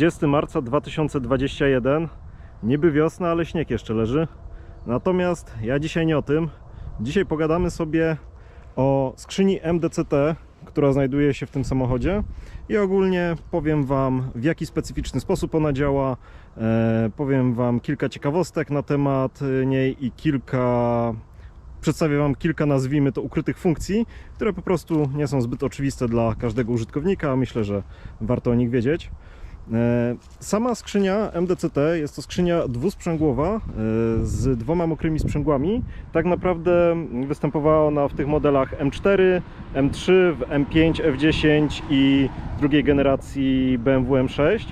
20 marca 2021. Niby wiosna, ale śnieg jeszcze leży. Natomiast ja dzisiaj nie o tym. Dzisiaj pogadamy sobie o skrzyni MDCT, która znajduje się w tym samochodzie i ogólnie powiem Wam w jaki specyficzny sposób ona działa. E, powiem Wam kilka ciekawostek na temat e, niej i kilka przedstawię Wam kilka, nazwijmy to, ukrytych funkcji, które po prostu nie są zbyt oczywiste dla każdego użytkownika, a myślę, że warto o nich wiedzieć. E, Sama skrzynia MDCT jest to skrzynia dwusprzęgłowa e, z dwoma mokrymi sprzęgłami. Tak naprawdę występowała ona w tych modelach M4, M3, w M5, F10 i drugiej generacji BMW M6.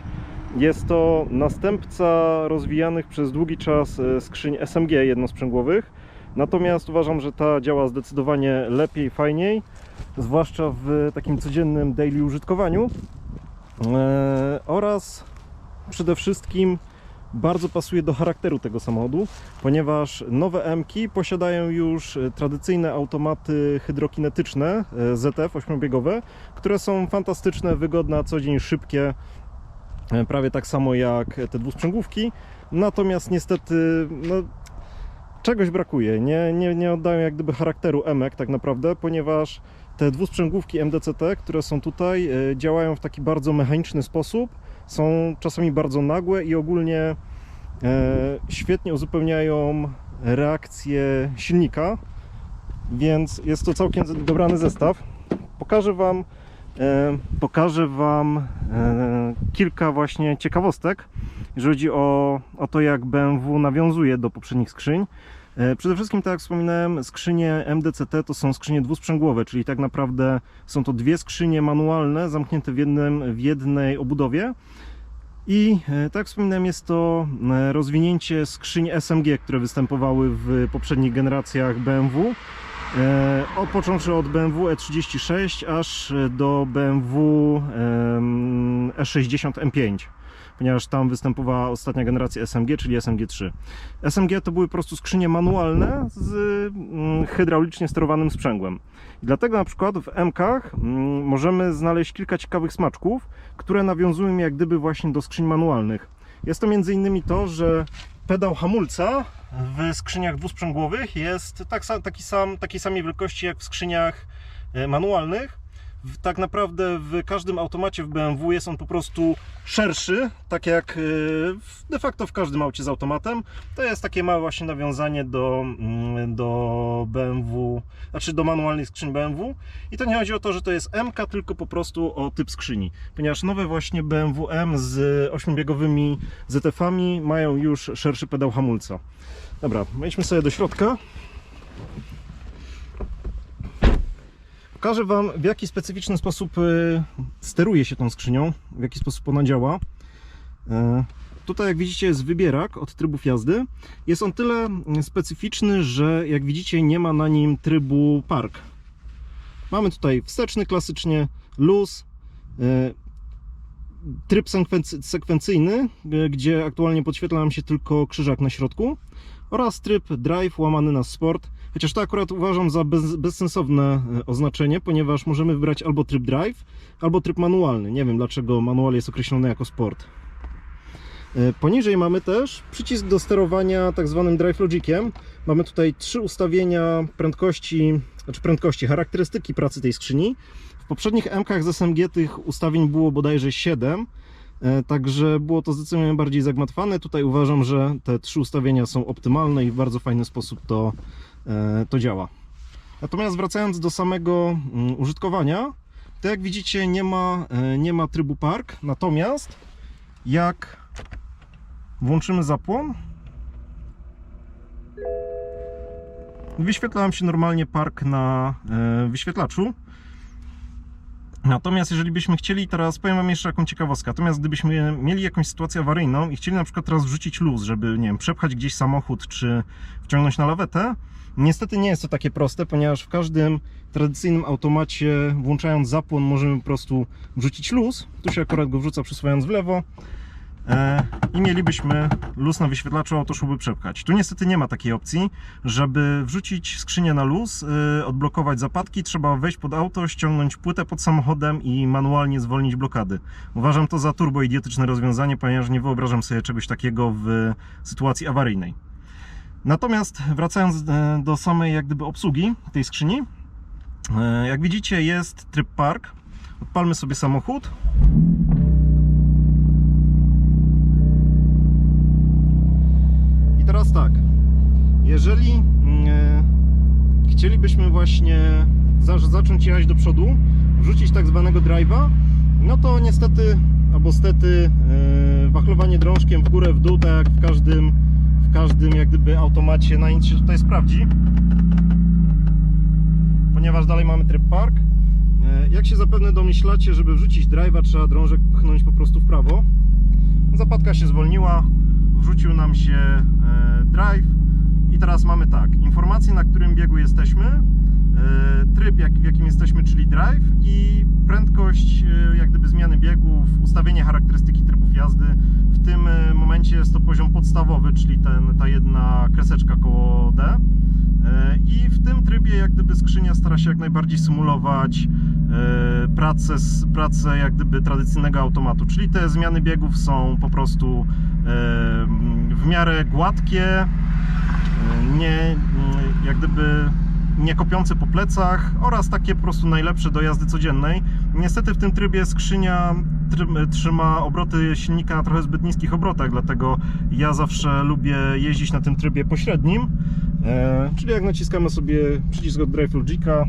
Jest to następca rozwijanych przez długi czas e, skrzyń SMG jednosprzęgłowych. Natomiast uważam, że ta działa zdecydowanie lepiej, fajniej, zwłaszcza w takim codziennym daily użytkowaniu. Eee, oraz przede wszystkim bardzo pasuje do charakteru tego samochodu, ponieważ nowe M-ki posiadają już e, tradycyjne automaty hydrokinetyczne e, ZF 8-biegowe, które są fantastyczne, wygodne, na co dzień szybkie, e, prawie tak samo jak te dwusprzęgłówki. Natomiast niestety no, czegoś brakuje. Nie, nie, nie oddają jak gdyby charakteru emek tak naprawdę, ponieważ te dwusprzęgłówki MDCT, które są tutaj, e, działają w taki bardzo mechaniczny sposób, są czasami bardzo nagłe i ogólnie e, świetnie uzupełniają reakcję silnika, więc jest to całkiem dobrany zestaw. Pokażę Wam, e, pokażę Wam kilka właśnie ciekawostek, jeżeli chodzi o, o to, jak BMW nawiązuje do poprzednich skrzyń. E, Przede wszystkim, tak jak wspominałem, skrzynie MDCT to są skrzynie dwusprzęgłowe, czyli tak naprawdę są to dwie skrzynie manualne zamknięte w, jednym, w jednej obudowie. I e, tak jak wspominałem, jest to e, rozwinięcie skrzyń SMG, które występowały w poprzednich generacjach BMW. E, począwszy od BMW E36 aż do BMW em, E60 M5 ponieważ tam występowała ostatnia generacja SMG, czyli SMG3. SMG to były po prostu skrzynie manualne z mm, hydraulicznie sterowanym sprzęgłem. I dlatego na przykład w MKach mm, możemy znaleźć kilka ciekawych smaczków, które nawiązują jak gdyby właśnie do skrzyń manualnych. Jest to między innymi to, że pedał hamulca w skrzyniach dwusprzęgłowych jest tak, taki sam, takiej samej wielkości jak w skrzyniach e, manualnych. Tak naprawdę w każdym automacie w BMW jest on po prostu szerszy, tak jak w- de facto w każdym aucie z automatem. To jest takie małe właśnie nawiązanie do, mm, do BMW, znaczy do manualnych skrzyń BMW. I to nie chodzi o to, że to jest MK, tylko po prostu o typ skrzyni. Ponieważ nowe właśnie BMW M z 8-biegowymi ZF-ami mają już szerszy pedał hamulca. Dobra, wejdźmy sobie do środka. Pokażę Wam, w jaki specyficzny sposób y, steruje się tą skrzynią, w jaki sposób ona działa. E, Tutaj, jak widzicie, jest wybierak od trybów jazdy. Jest on tyle mm, specyficzny, że jak widzicie, nie ma na nim trybu park. Mamy tutaj wsteczny klasycznie, luz, e, tryb sekwency- sekwencyjny, e, gdzie aktualnie podświetla nam się tylko krzyżak na środku oraz tryb drive łamany na sport. Chociaż to akurat uważam za bez, bezsensowne e, oznaczenie, ponieważ możemy wybrać albo tryb drive, albo tryb manualny. Nie wiem dlaczego manual jest określony jako sport. E, Poniżej mamy też przycisk do sterowania tak zwanym Drive Logiciem. Mamy tutaj trzy ustawienia prędkości, znaczy prędkości, charakterystyki pracy tej skrzyni. W poprzednich MKach z SMG tych ustawień było bodajże 7, e, także było to zdecydowanie bardziej zagmatwane. Tutaj uważam, że te trzy ustawienia są optymalne i w bardzo fajny sposób to, to działa. Natomiast wracając do samego mm, użytkowania, to jak widzicie nie ma, e, nie ma trybu park, natomiast jak włączymy zapłon, wyświetla nam się normalnie park na e, wyświetlaczu. Natomiast jeżeli byśmy chcieli teraz, powiem Wam jeszcze jaką ciekawostkę, natomiast gdybyśmy mieli jakąś sytuację awaryjną i chcieli na przykład teraz wrzucić luz, żeby, nie wiem, przepchać gdzieś samochód, czy wciągnąć na lawetę, niestety nie jest to takie proste, ponieważ w każdym tradycyjnym automacie, włączając zapłon, możemy po prostu wrzucić luz. Tu się akurat go wrzuca przesuwając w lewo. e, i mielibyśmy luz na wyświetlaczu, auto szłoby przepchać. Tu niestety nie ma takiej opcji, żeby wrzucić skrzynię na luz, e, odblokować zapadki, trzeba wejść pod auto, ściągnąć płytę pod samochodem i manualnie zwolnić blokady. Uważam to za turbo idiotyczne rozwiązanie, ponieważ nie wyobrażam sobie czegoś takiego w sytuacji awaryjnej. Natomiast wracając e, do samej jak gdyby obsługi tej skrzyni, e, jak widzicie jest tryb park. Odpalmy sobie samochód. I teraz tak, jeżeli mm, e, chcielibyśmy właśnie za, zacząć jechać do przodu, wrzucić tak zwanego drive'a, no to niestety, albo stety, wachlowanie drążkiem w górę, w dół, tak jak w każdym, każdym jak gdyby automacie, na nic się tutaj sprawdzi. Ponieważ dalej mamy tryb park. E, Jak się zapewne domyślacie, żeby wrzucić drive'a trzeba drążek pchnąć po prostu w prawo. Zapadka się zwolniła, wrzucił nam się e, drive i teraz mamy tak, informacje na którym biegu jesteśmy, e, tryb w jakim jesteśmy, czyli drive i prędkość jak gdyby zmiany biegów, ustawienie charakterystyki trybów jazdy. W tym e, momencie jest to poziom podstawowy, czyli ten, ta jedna kreseczka koło D. E, I w tym trybie jak gdyby skrzynia stara się jak najbardziej symulować e, pracę, pracę jak gdyby tradycyjnego automatu, czyli te zmiany biegów są po prostu w miarę gładkie, nie, jak gdyby nie kopiące po plecach oraz takie po prostu najlepsze do jazdy codziennej. Niestety w tym trybie skrzynia tr- trzyma obroty silnika na trochę zbyt niskich obrotach, dlatego ja zawsze lubię jeździć na tym trybie pośrednim, e, czyli jak naciskamy sobie przycisk od Drive Logica,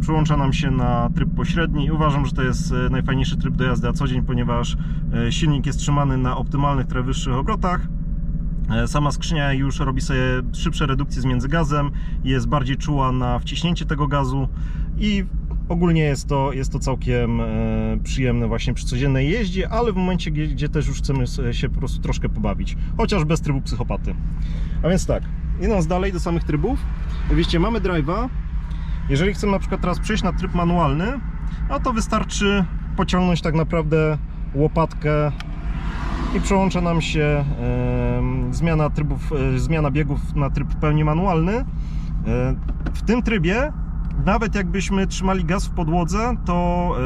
przyłącza nam się na tryb pośredni uważam, że to jest e, najfajniejszy tryb do jazdy na co dzień, ponieważ e, silnik jest trzymany na optymalnych, trochę wyższych obrotach. E, Sama skrzynia już robi sobie szybsze redukcje z między gazem, jest bardziej czuła na wciśnięcie tego gazu i ogólnie jest to, jest to całkiem e, przyjemne właśnie przy codziennej jeździe, ale w momencie, gdzie, gdzie też już chcemy się po prostu troszkę pobawić, chociaż bez trybu psychopaty. A więc tak, idąc dalej do samych trybów, oczywiście mamy drive'a, jeżeli chcemy na przykład teraz przejść na tryb manualny, no to wystarczy pociągnąć tak naprawdę łopatkę i przełącza nam się zmiana trybów, e, zmiana biegów na tryb pełni manualny. E, W tym trybie, nawet jakbyśmy trzymali gaz w podłodze, to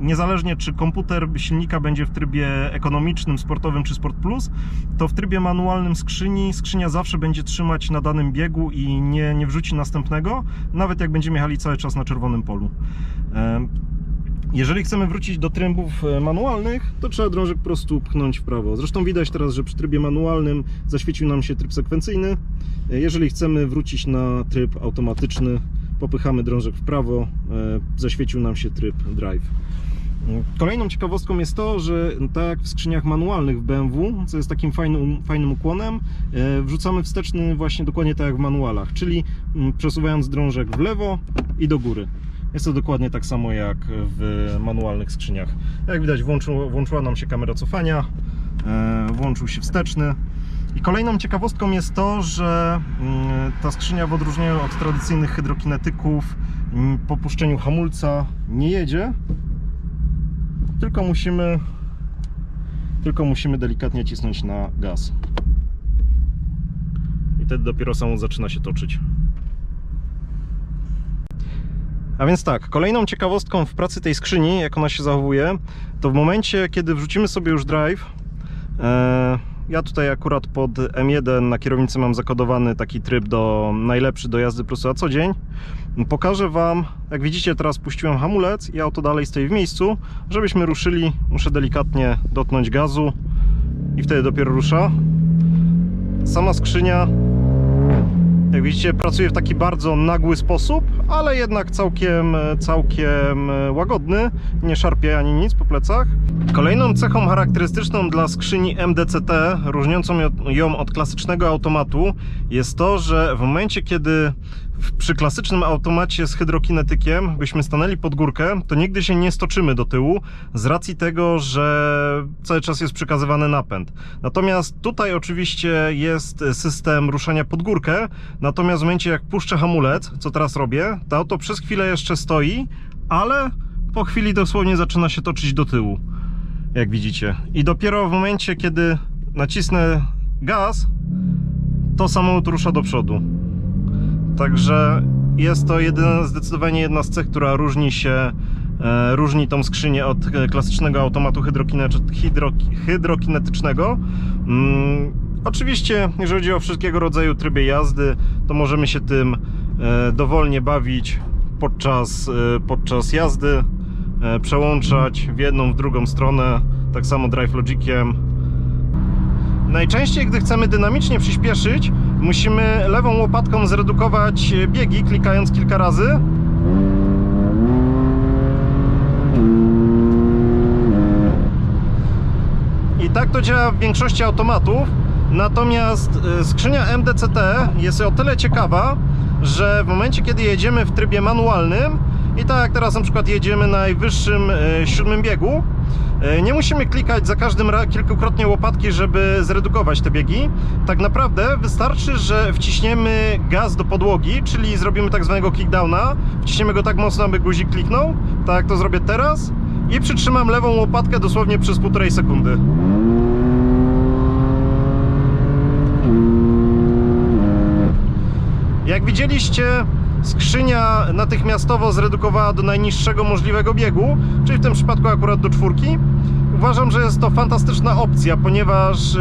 niezależnie czy komputer silnika będzie w trybie ekonomicznym, sportowym czy Sport Plus, to w trybie manualnym skrzyni, skrzynia zawsze będzie trzymać na danym biegu i nie, nie wrzuci następnego, nawet jak będziemy jechali cały czas na czerwonym polu. Jeżeli chcemy wrócić do trybów e, manualnych, to trzeba drążek po prostu pchnąć w prawo. Zresztą widać teraz, że przy trybie manualnym zaświecił nam się tryb sekwencyjny. E, Jeżeli chcemy wrócić na tryb automatyczny, popychamy drążek w prawo, e, zaświecił nam się tryb drive. Kolejną ciekawostką jest to, że tak jak w skrzyniach manualnych w BMW, co jest takim fajnym, fajnym ukłonem, wrzucamy wsteczny właśnie dokładnie tak jak w manualach, czyli mm, przesuwając drążek w lewo i do góry. Jest to dokładnie tak samo jak w manualnych skrzyniach. Jak widać włączył, włączyła nam się kamera cofania, e, włączył się wsteczny. I kolejną ciekawostką jest to, że mm, ta skrzynia w odróżnieniu od tradycyjnych hydrokinetyków po puszczeniu hamulca nie jedzie, tylko musimy tylko musimy delikatnie cisnąć na gaz. I wtedy dopiero samo zaczyna się toczyć. A więc tak, kolejną ciekawostką w pracy tej skrzyni, jak ona się zachowuje, to w momencie, kiedy wrzucimy sobie już drive, e, ja tutaj akurat pod M1 na kierownicy mam zakodowany taki tryb do najlepszy do jazdy prostu na co dzień. Pokażę Wam, jak widzicie teraz puściłem hamulec i auto dalej stoi w miejscu. Żebyśmy ruszyli, muszę delikatnie dotknąć gazu i wtedy dopiero rusza. Sama skrzynia jak widzicie, pracuje w taki bardzo nagły sposób, ale jednak całkiem, całkiem łagodny. Nie szarpie ani nic po plecach. Kolejną cechą charakterystyczną dla skrzyni MDCT, różniącą ją od klasycznego automatu, jest to, że w momencie, kiedy przy klasycznym automacie z hydrokinetykiem byśmy stanęli pod górkę, to nigdy się nie stoczymy do tyłu z racji tego, że cały czas jest przekazywany napęd. Natomiast tutaj oczywiście jest system ruszania pod górkę, natomiast w momencie jak puszczę hamulec, co teraz robię, to auto przez chwilę jeszcze stoi, ale po chwili dosłownie zaczyna się toczyć do tyłu. jak widzicie. I dopiero w momencie, kiedy nacisnę gaz, to samochód rusza do przodu. Także jest to jedyna, zdecydowanie jedna z cech, która różni się, e, różni tą skrzynię od e, klasycznego automatu hydro, hydrokinetycznego. Mm, oczywiście, jeżeli chodzi o wszystkiego rodzaju tryby jazdy, to możemy się tym e, dowolnie bawić podczas, podczas jazdy, przełączać w jedną, w drugą stronę, tak samo Drive Logiciem. Najczęściej, gdy chcemy dynamicznie przyspieszyć, musimy lewą łopatką zredukować biegi, klikając kilka razy. I tak to działa w większości automatów. Natomiast y, skrzynia MDCT jest o tyle ciekawa, że w momencie, kiedy jedziemy w trybie manualnym i tak jak teraz na przykład jedziemy na najwyższym y, siódmym biegu, nie musimy klikać za każdym kilkukrotnie łopatki, żeby zredukować te biegi. Tak naprawdę wystarczy, że wciśniemy gaz do podłogi, czyli zrobimy tak zwanego kickdowna, wciśniemy go tak mocno, aby guzik kliknął, tak jak to zrobię teraz i przytrzymam lewą łopatkę dosłownie przez półtorej sekundy. Jak widzieliście, skrzynia natychmiastowo zredukowała do najniższego możliwego biegu, czyli w tym przypadku akurat do czwórki. Uważam, że jest to fantastyczna opcja, ponieważ e,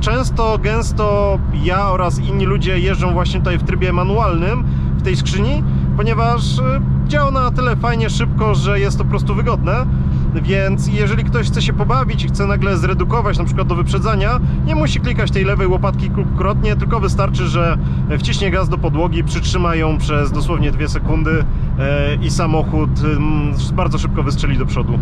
często, gęsto ja oraz inni ludzie jeżdżą właśnie tutaj w trybie manualnym w tej skrzyni, ponieważ e, działa na tyle fajnie, szybko, że jest to po prostu wygodne. Więc jeżeli ktoś chce się pobawić i chce nagle zredukować na przykład do wyprzedzania, nie musi klikać tej lewej łopatki kilkukrotnie, tylko wystarczy, że wciśnie gaz do podłogi, przytrzyma ją przez dosłownie dwie sekundy e, i samochód bardzo szybko wystrzeli do przodu.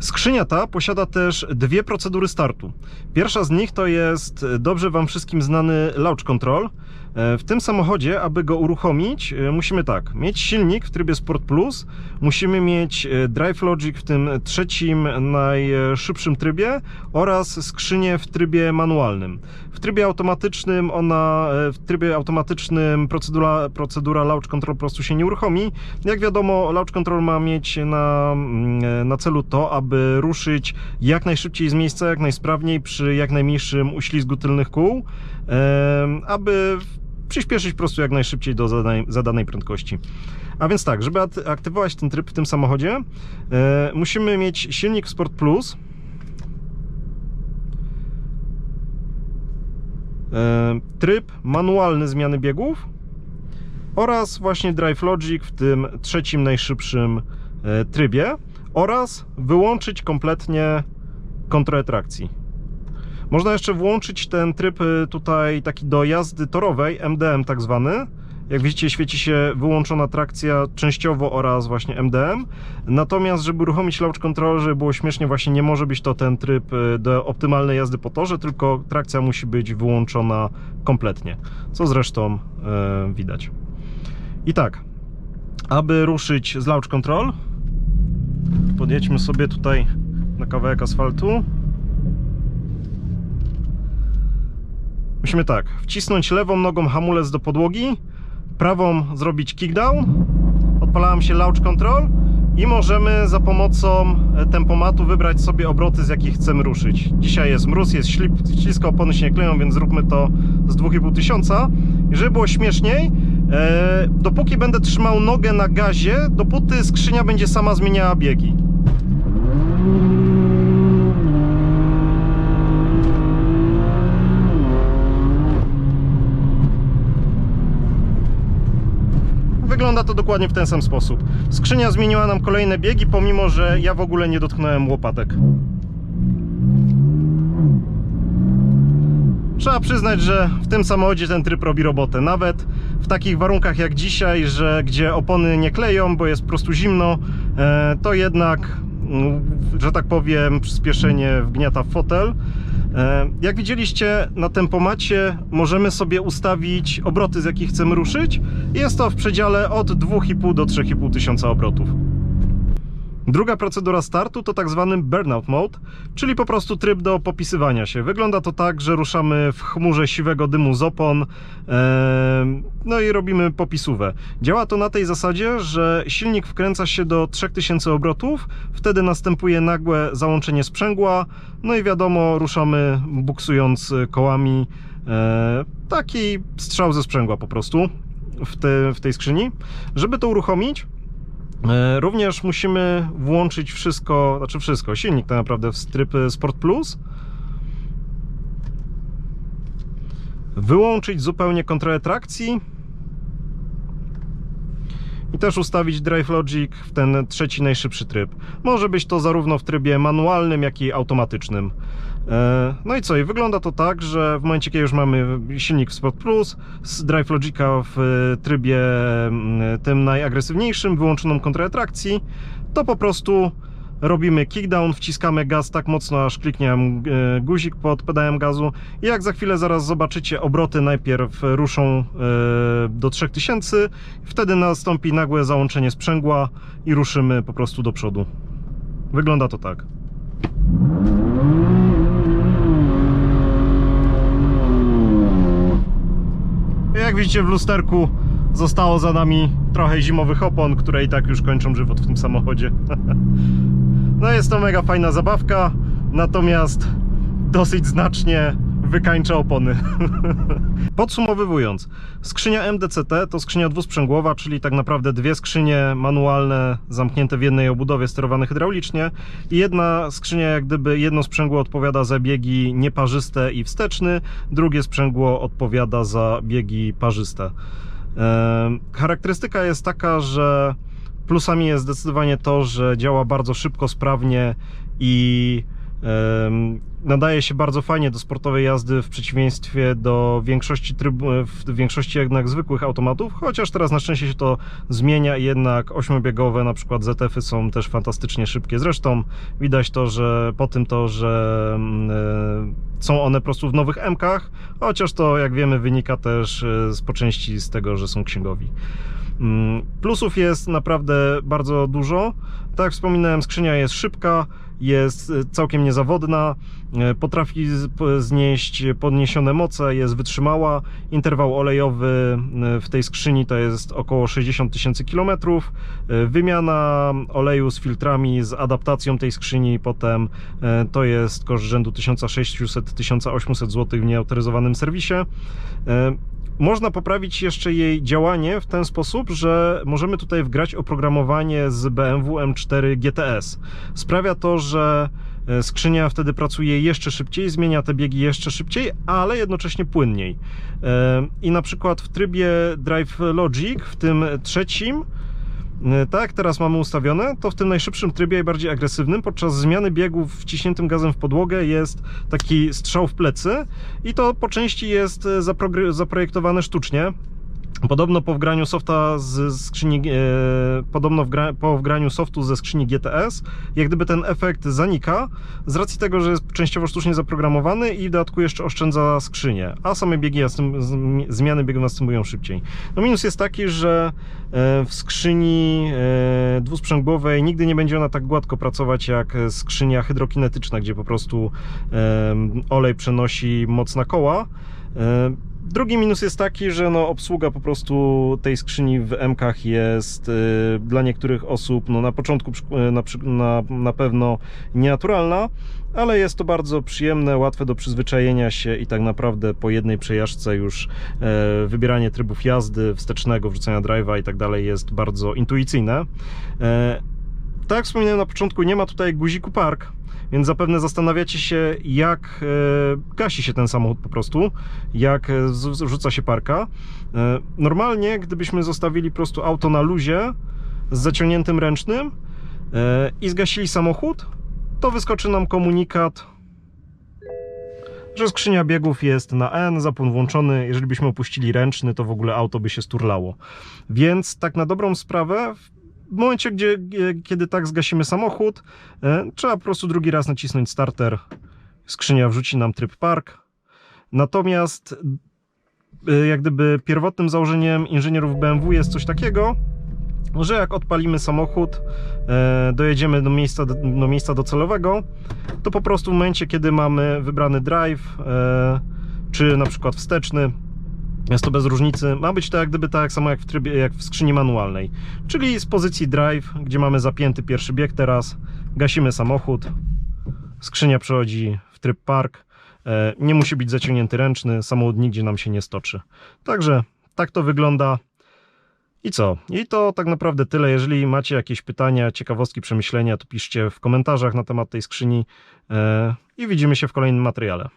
Skrzynia ta posiada też dwie procedury startu. Pierwsza z nich to jest dobrze Wam wszystkim znany launch control. E, W tym samochodzie, aby go uruchomić, e, musimy tak, mieć silnik w trybie Sport Plus, musimy mieć e, Drive Logic w tym trzecim, najszybszym trybie oraz skrzynię w trybie manualnym. W trybie automatycznym ona, w trybie automatycznym procedura, procedura launch control po prostu się nie uruchomi. Jak wiadomo, launch control ma mieć na, mm, na celu to, aby ruszyć jak najszybciej z miejsca, jak najsprawniej przy jak najmniejszym uślizgu tylnych kół, aby przyspieszyć po prostu jak najszybciej do zadanej, zadanej prędkości. A więc tak, żeby aktywować ten tryb w tym samochodzie, e, musimy mieć silnik Sport Plus. E, tryb manualny zmiany biegów oraz właśnie Drive Logic w tym trzecim najszybszym e, trybie oraz wyłączyć kompletnie kontrolę trakcji. Można jeszcze włączyć ten tryb y, tutaj taki do jazdy torowej, MDM tak zwany. Jak widzicie świeci się wyłączona trakcja częściowo oraz właśnie MDM. Natomiast żeby uruchomić launch control, żeby było śmiesznie, właśnie nie może być to ten tryb y, do optymalnej jazdy po torze, tylko trakcja musi być wyłączona kompletnie. Co zresztą y, widać. I tak, aby ruszyć z launch control, podjedźmy sobie tutaj na kawałek asfaltu. Musimy tak, wcisnąć lewą nogą hamulec do podłogi, prawą zrobić kickdown, odpalałem się launch control i możemy za pomocą e, tempomatu wybrać sobie obroty, z jakich chcemy ruszyć. Dzisiaj jest mróz, jest ślip, ślisko, opony się nie kleją, więc zróbmy to z 2,5 tysiąca. I żeby było śmieszniej, e, dopóki będę trzymał nogę na gazie, dopóty skrzynia będzie sama zmieniała biegi. Wygląda to dokładnie w ten sam sposób. Skrzynia zmieniła nam kolejne biegi, pomimo że ja w ogóle nie dotknąłem łopatek. Trzeba przyznać, że w tym samochodzie ten tryb robi robotę. Nawet w takich warunkach jak dzisiaj, że gdzie opony nie kleją, bo jest po prostu zimno, e, to jednak, mm, że tak powiem, przyspieszenie wgniata w fotel. E, Jak widzieliście na tempomacie możemy sobie ustawić obroty, z jakich chcemy ruszyć. Jest to w przedziale od 2,5 do 3,5 tysiąca obrotów. Druga procedura startu to tak zwany burnout mode, czyli po prostu tryb do popisywania się. Wygląda to tak, że ruszamy w chmurze siwego dymu z opon, no i robimy popisówę. Działa to na tej zasadzie, że silnik wkręca się do 3000 obrotów, wtedy następuje nagłe załączenie sprzęgła, no i wiadomo, ruszamy buksując kołami. E, taki strzał ze sprzęgła po prostu w, te, w tej skrzyni. Żeby to uruchomić, Również musimy włączyć wszystko, znaczy wszystko, silnik tak naprawdę w tryb Sport Plus. Wyłączyć zupełnie kontrolę trakcji. I też ustawić Drive Logic w ten trzeci najszybszy tryb. Może być to zarówno w trybie manualnym, jak i automatycznym. E, No i co? I wygląda to tak, że w momencie, kiedy już mamy silnik w Sport Plus, z Drive Logica w e, trybie mm, tym najagresywniejszym, wyłączoną kontrolę trakcji, to po prostu robimy kickdown, wciskamy gaz tak mocno, aż kliknie e, guzik pod pedałem gazu. I jak za chwilę zaraz zobaczycie, obroty najpierw ruszą e, do 3000, wtedy nastąpi nagłe załączenie sprzęgła i ruszymy po prostu do przodu. Wygląda to tak. Jak widzicie w lusterku zostało za nami trochę zimowych opon, które i tak już kończą żywot w tym samochodzie. No jest to mega fajna zabawka, natomiast dosyć znacznie wykańcza opony. Podsumowując, skrzynia MDCT to skrzynia dwusprzęgłowa, czyli tak naprawdę dwie skrzynie manualne zamknięte w jednej obudowie sterowane hydraulicznie i jedna skrzynia jak gdyby jedno sprzęgło odpowiada za biegi nieparzyste i wsteczny, drugie sprzęgło odpowiada za biegi parzyste. Charakterystyka jest taka, że plusami jest zdecydowanie to, że działa bardzo szybko, sprawnie i nadaje się bardzo fajnie do sportowej jazdy w przeciwieństwie do większości tryb, w większości jednak zwykłych automatów, chociaż teraz na szczęście się to zmienia jednak ośmiobiegowe na przykład ZF-y są też fantastycznie szybkie. Zresztą widać to, że po tym to, że e, są one po prostu w nowych M-kach, chociaż to jak wiemy wynika też e, z po części z tego, że są księgowi. Mm, Plusów jest naprawdę bardzo dużo. Tak jak wspominałem, skrzynia jest szybka, jest e, całkiem niezawodna, e, potrafi znieść podniesione moce, jest wytrzymała. Interwał olejowy e, w tej skrzyni to jest około 60 tysięcy. E, Wymiana oleju z filtrami, z adaptacją tej skrzyni potem to jest koszt rzędu 1600-1800 zł w nieautoryzowanym serwisie. Można poprawić jeszcze jej działanie w ten sposób, że możemy tutaj wgrać oprogramowanie z BMW M4 GTS. Sprawia to, że e, skrzynia wtedy pracuje jeszcze szybciej, zmienia te biegi jeszcze szybciej, ale jednocześnie płynniej. E, I na przykład w trybie Drive Logic, w tym trzecim, Tak, jak teraz mamy ustawione, to w tym najszybszym trybie i bardziej agresywnym, podczas zmiany biegów wciśniętym gazem w podłogę jest taki strzał w plecy i to po części jest e, zaprojektowane sztucznie. Podobno po wgraniu softa z skrzyni, e, podobno po wgraniu softu ze skrzyni GTS, jak gdyby ten efekt zanika, z racji tego, że jest częściowo sztucznie zaprogramowany i w dodatku jeszcze oszczędza skrzynię, a same biegi, zmiany biegów następują szybciej. No minus jest taki, że e, w skrzyni e, dwusprzęgłowej nigdy nie będzie ona tak gładko pracować jak skrzynia hydrokinetyczna, gdzie po prostu olej przenosi moc na koła. Drugi minus jest taki, że no obsługa po prostu tej skrzyni w MKach jest y, dla niektórych osób no na początku przy- na, na, na pewno nienaturalna, ale jest to bardzo przyjemne, łatwe do przyzwyczajenia się i tak naprawdę po jednej przejażdżce już e, wybieranie trybów jazdy, wstecznego, wrzucania drive'a i tak dalej jest bardzo intuicyjne. E, tak jak wspominałem na początku, nie ma tutaj guziku park, więc zapewne zastanawiacie się, jak e, gasi się ten samochód po prostu, jak e, rzuca się parka. E, Normalnie, gdybyśmy zostawili po prostu auto na luzie z zaciągniętym ręcznym i zgasili samochód, to wyskoczy nam komunikat, że skrzynia biegów jest na N, zapłon włączony. Jeżeli byśmy opuścili ręczny, to w ogóle auto by się sturlało. Więc tak na dobrą sprawę, w momencie, gdzie, e, kiedy tak zgasimy samochód, e, trzeba po prostu drugi raz nacisnąć starter. Skrzynia wrzuci nam tryb park. Natomiast e, jak gdyby pierwotnym założeniem inżynierów BMW jest coś takiego, że jak odpalimy samochód, dojedziemy do miejsca, do miejsca docelowego, to po prostu w momencie, kiedy mamy wybrany drive, czy na przykład wsteczny, jest to bez różnicy, ma być to jak gdyby tak samo jak w, trybie, jak w skrzyni manualnej, czyli z pozycji drive, gdzie mamy zapięty pierwszy bieg teraz, gasimy samochód, skrzynia przechodzi w tryb park, e, nie musi być zaciągnięty ręczny, samochód nigdzie nam się nie stoczy. Także tak to wygląda. I co? I to tak naprawdę tyle. Jeżeli macie jakieś pytania, ciekawostki, przemyślenia, to piszcie w komentarzach na temat tej skrzyni e, i widzimy się w kolejnym materiale.